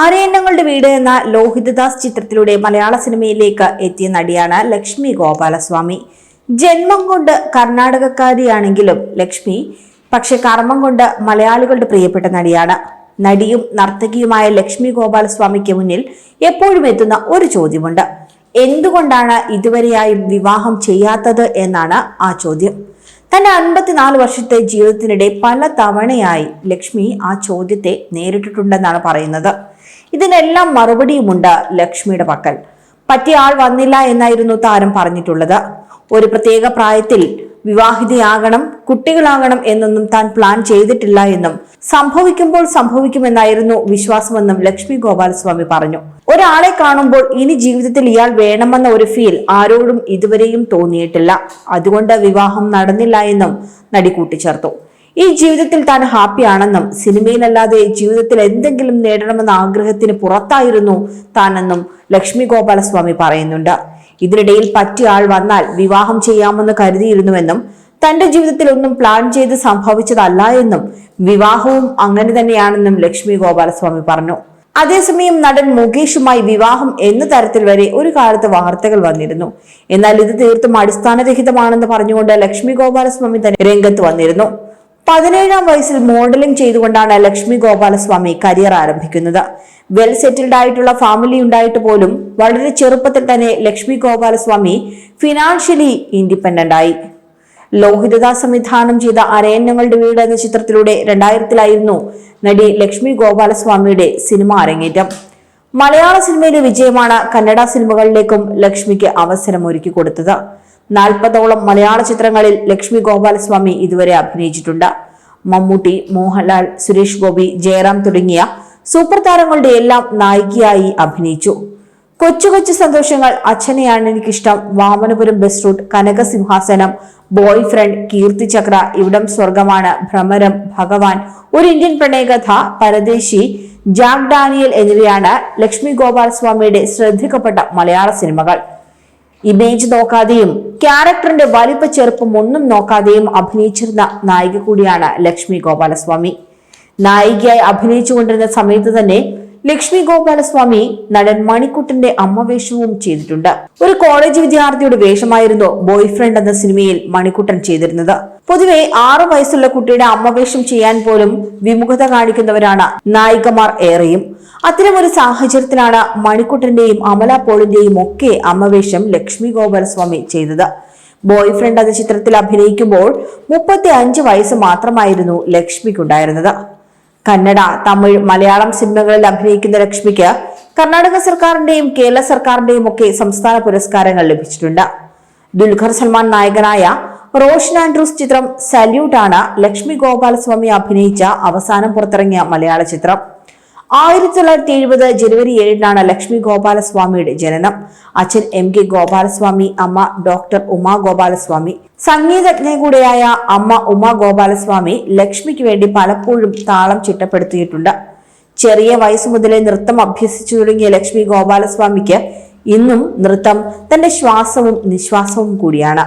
ആരയന്നങ്ങളുടെ വീട് എന്ന ലോഹിതദാസ് ചിത്രത്തിലൂടെ മലയാള സിനിമയിലേക്ക് എത്തിയ നടിയാണ് ലക്ഷ്മി ഗോപാലസ്വാമി. ജന്മം കൊണ്ട് കർണാടകക്കാരിയാണെങ്കിലും ലക്ഷ്മി പക്ഷെ കർമ്മം കൊണ്ട് മലയാളികളുടെ പ്രിയപ്പെട്ട നടിയാണ്. നടിയും നർത്തകിയുമായ ലക്ഷ്മി ഗോപാലസ്വാമിക്ക് മുന്നിൽ എപ്പോഴും എത്തുന്ന ഒരു ചോദ്യമുണ്ട്. എന്തുകൊണ്ടാണ് ഇതുവരെയായും വിവാഹം ചെയ്യാത്തത് എന്നാണ് ആ ചോദ്യം. തന്റെ അൻപത്തിനാല് വർഷത്തെ ജീവിതത്തിനിടെ പല തവണയായി ലക്ഷ്മി ആ ചോദ്യത്തെ നേരിട്ടിട്ടുണ്ടെന്നാണ് പറയുന്നത്. ഇതിനെല്ലാം മറുപടിയുമുണ്ട് ലക്ഷ്മിയുടെ പക്കൽ. പറ്റിയ ആൾ വന്നില്ല എന്നായിരുന്നു താരം പറഞ്ഞിട്ടുള്ളത്. ഒരു പ്രത്യേക പ്രായത്തിൽ വിവാഹിതയാകണം കുട്ടികളാകണം എന്നൊന്നും താൻ പ്ലാൻ ചെയ്തിട്ടില്ല എന്നും സംഭവിക്കുമ്പോൾ സംഭവിക്കുമെന്നായിരുന്നു വിശ്വാസമെന്നും ലക്ഷ്മി ഗോപാലസ്വാമി പറഞ്ഞു. ഒരാളെ കാണുമ്പോൾ ഇനി ജീവിതത്തിൽ ഇയാൾ വേണമെന്ന ഒരു ഫീൽ ആരോടും ഇതുവരെയും തോന്നിയിട്ടില്ല. അതുകൊണ്ട് വിവാഹം നടന്നില്ല എന്നും നടി കൂട്ടിച്ചേർത്തു. ഈ ജീവിതത്തിൽ താൻ ഹാപ്പിയാണെന്നും സിനിമയിലല്ലാതെ ജീവിതത്തിൽ എന്തെങ്കിലും നേടണമെന്ന ആഗ്രഹത്തിന് പുറത്തായിരുന്നു താനെന്നും ലക്ഷ്മി ഗോപാലസ്വാമി പറയുന്നുണ്ട്. ഇതിനിടയിൽ പറ്റിയ ആൾ വന്നാൽ വിവാഹം ചെയ്യാമെന്ന് കരുതിയിരുന്നുവെന്നും തന്റെ ജീവിതത്തിൽ ഒന്നും പ്ലാൻ ചെയ്ത് സംഭവിച്ചതല്ല എന്നും വിവാഹവും അങ്ങനെ തന്നെയാണെന്നും ലക്ഷ്മി ഗോപാലസ്വാമി പറഞ്ഞു. അതേസമയം നടൻ മുകേഷുമായി വിവാഹം എന്ന തരത്തിൽ വരെ ഒരു കാലത്ത് വാർത്തകൾ വന്നിരുന്നു. എന്നാൽ ഇത് തീർത്തും അടിസ്ഥാനരഹിതമാണെന്ന് പറഞ്ഞുകൊണ്ട് ലക്ഷ്മി ഗോപാലസ്വാമി തന്നെ രംഗത്ത് വന്നിരുന്നു. പതിനേഴാം വയസ്സിൽ മോഡലിംഗ് ചെയ്തുകൊണ്ടാണ് ലക്ഷ്മി ഗോപാലസ്വാമി കരിയർ ആരംഭിക്കുന്നത്. വെൽ സെറ്റിൽഡ് ആയിട്ടുള്ള ഫാമിലി ഉണ്ടായിട്ട് പോലും വളരെ ചെറുപ്പത്തിൽ തന്നെ ലക്ഷ്മി ഗോപാലസ്വാമി ഫിനാൻഷ്യലി ഇൻഡിപെൻഡന്റ് ആയി. ലോഹിതദാസ് സംവിധാനം ചെയ്ത അരയന്നങ്ങളുടെ വീട് എന്ന ചിത്രത്തിലൂടെ രണ്ടായിരത്തിലായിരുന്നു നടി ലക്ഷ്മി ഗോപാലസ്വാമിയുടെ സിനിമ അരങ്ങേറ്റം. മലയാള സിനിമയിലെ വിജയമാണ് കന്നഡ സിനിമകളിലേക്കും ലക്ഷ്മിക്ക് അവസരം ഒരുക്കി കൊടുത്തത്. നാൽപ്പതോളം മലയാള ചിത്രങ്ങളിൽ ലക്ഷ്മി ഗോപാലസ്വാമി ഇതുവരെ അഭിനയിച്ചിട്ടുണ്ട്. മമ്മൂട്ടി മോഹൻലാൽ സുരേഷ് ഗോപി ജയറാം തുടങ്ങിയ സൂപ്പർ താരങ്ങളുടെ എല്ലാം നായികയായി അഭിനയിച്ചു. കൊച്ചു കൊച്ചു സന്തോഷങ്ങൾ അച്ഛനെയാണ് എനിക്കിഷ്ടം. Vamanapuram bus route Kanakasimhasanam boy friend Keerthichakra ഇവിടം സ്വർഗമാണ് ഭ്രമരം ഭഗവാൻ ഒരു ഇന്ത്യൻ പ്രണയകഥ പരദേശി ജാക്ക് ഡാനിയൽ എന്നിവയാണ് ലക്ഷ്മി ഗോപാലസ്വാമിയുടെ ശ്രദ്ധിക്കപ്പെട്ട മലയാള സിനിമകൾ. ഇമേജ് നോക്കാതെയും ക്യാരക്ടറിന്റെ വലിപ്പ ചെറുപ്പം ഒന്നും നോക്കാതെയും അഭിനയിച്ചിരുന്ന നായിക കൂടിയാണ് ലക്ഷ്മി ഗോപാലസ്വാമി. നായികയായി അഭിനയിച്ചുകൊണ്ടിരുന്ന സമയത്ത് തന്നെ ലക്ഷ്മി ഗോപാലസ്വാമി നടൻ മണിക്കുട്ടന്റെ അമ്മ വേഷവും ചെയ്തിട്ടുണ്ട്. ഒരു കോളേജ് വിദ്യാർത്ഥിയുടെ വേഷമായിരുന്നു ബോയ്ഫ്രണ്ട് എന്ന സിനിമയിൽ മണിക്കുട്ടൻ ചെയ്തിരുന്നത്. പൊതുവെ ആറു വയസ്സുള്ള കുട്ടിയുടെ അമ്മവേഷം ചെയ്യാൻ പോലും വിമുഖത കാണിക്കുന്നവരാണ് നായികമാർ ഏറെയും. അത്തരം ഒരു സാഹചര്യത്തിലാണ് മണിക്കുട്ടന്റെയും അമല പോളിന്റെയും ഒക്കെ അമ്മവേഷം ലക്ഷ്മി ഗോപാലസ്വാമി ചെയ്തത്. ബോയ് ഫ്രണ്ട് എന്ന ചിത്രത്തിൽ അഭിനയിക്കുമ്പോൾ മുപ്പത്തി അഞ്ച് വയസ്സ് മാത്രമായിരുന്നു ലക്ഷ്മിക്കുണ്ടായിരുന്നത്. കന്നഡ തമിഴ് മലയാളം സിനിമകളിൽ അഭിനയിക്കുന്ന ലക്ഷ്മിക്ക് കർണാടക സർക്കാരിന്റെയും കേരള സർക്കാരിന്റെയും ഒക്കെ സംസ്ഥാന പുരസ്കാരങ്ങൾ ലഭിച്ചിട്ടുണ്ട്. ദുൽഖർ സൽമാൻ നായകനായ റോഷൻ ആൻഡ്രൂസ് ചിത്രം സല്യൂട്ട് ആണ് ലക്ഷ്മി ഗോപാലസ്വാമി അഭിനയിച്ച അവസാനം പുറത്തിറങ്ങിയ മലയാള ചിത്രം. ആയിരത്തി തൊള്ളായിരത്തി എഴുപത് ജനുവരി ഏഴിനാണ് ലക്ഷ്മി ഗോപാലസ്വാമിയുടെ ജനനം. അച്ഛൻ എം കെ ഗോപാലസ്വാമി അമ്മ ഡോക്ടർ ഉമാ ഗോപാലസ്വാമി. സംഗീതജ്ഞ കൂടെയായ അമ്മ ഉമാ ഗോപാലസ്വാമി ലക്ഷ്മിക്ക് വേണ്ടി പലപ്പോഴും താളം ചിട്ടപ്പെടുത്തിയിട്ടുണ്ട്. ചെറിയ വയസ്സു മുതലേ നൃത്തം അഭ്യസിച്ചു തുടങ്ങിയ ലക്ഷ്മി ഗോപാലസ്വാമിക്ക് ഇന്നും നൃത്തം തന്റെ ശ്വാസവും നിശ്വാസവും കൂടിയാണ്.